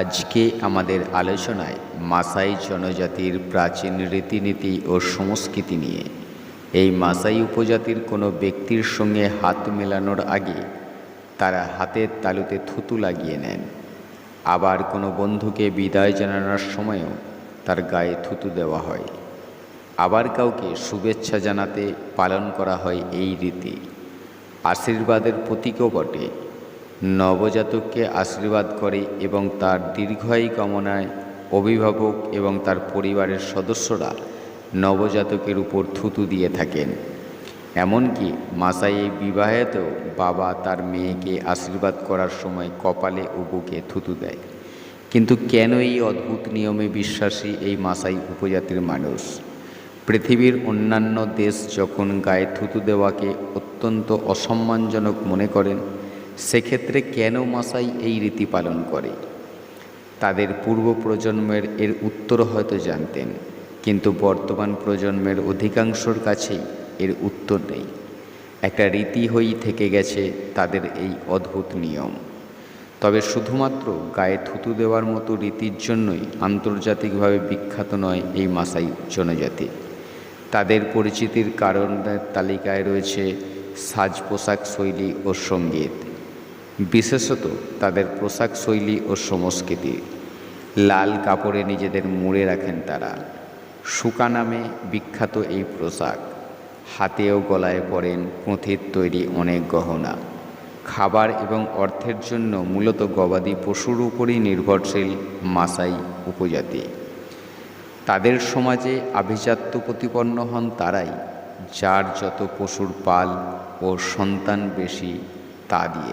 আজকে আমাদের আলোচনায় মাসাই জনজাতির প্রাচীন রীতিনীতি ও সংস্কৃতি নিয়ে। এই মাসাই উপজাতির কোনো ব্যক্তির সঙ্গে হাত মেলানোর আগে তারা হাতের তালুতে থুতু লাগিয়ে নেন। আবার কোনো বন্ধুকে বিদায় জানানোর সময়ও তার গায়ে থুতু দেওয়া হয়। আবার কাউকে শুভেচ্ছা জানাতে পালন করা হয় এই রীতি। আশীর্বাদের প্রতীকও বটে। নবজাতককে আশীর্বাদ করে এবং তার দীর্ঘায়ু কামনায় অভিভাবক এবং তার পরিবারের সদস্যরা নবজাতকের উপর থুতু দিয়ে থাকেন। এমনকি মাসাই বিবাহেতেও বাবা তার মেয়েকে আশীর্বাদ করার সময় কপালে ও বুকে থুতু দেয়। কিন্তু কেন এই অদ্ভুত নিয়মে বিশ্বাসী এই মাসাই উপজাতির মানুষ? পৃথিবীর অন্যান্য দেশ যখন গায়ে থুতু দেওয়াকে অত্যন্ত অসম্মানজনক মনে করেন সেক্ষেত্রে কেন মাসাই এই রীতি পালন করে? তাদের পূর্ব প্রজন্মের এর উত্তর হয়তো জানতেন, কিন্তু বর্তমান প্রজন্মের অধিকাংশর কাছেই এর উত্তর নেই। একটা রীতি হয়েই থেকে গেছে তাদের এই অদ্ভুত নিয়ম। তবে শুধুমাত্র গায়ে থুতু দেওয়ার মতো রীতির জন্যই আন্তর্জাতিকভাবে বিখ্যাত নয় এই মাসাই জনজাতি। তাদের পরিচিতির কারণের তালিকায় রয়েছে সাজ পোশাক শৈলী ও সংগীত। বিশেষত তাদের পোশাক শৈলী ও সংস্কৃতি। লাল কাপড়ে নিজেদের মুড়ে রাখেন তারা। শুকা নামে বিখ্যাত এই পোশাক। হাতেও গলায় পরেন পুঁথির তৈরি অনেক গহনা। খাবার এবং অর্থের জন্য মূলত গবাদি পশুর উপরই নির্ভরশীল মাসাই উপজাতি। তাদের সমাজে আভিজাত্য প্রতিপন্ন হন তারাই, যার যত পশুর পাল ও সন্তান বেশি তা দিয়ে।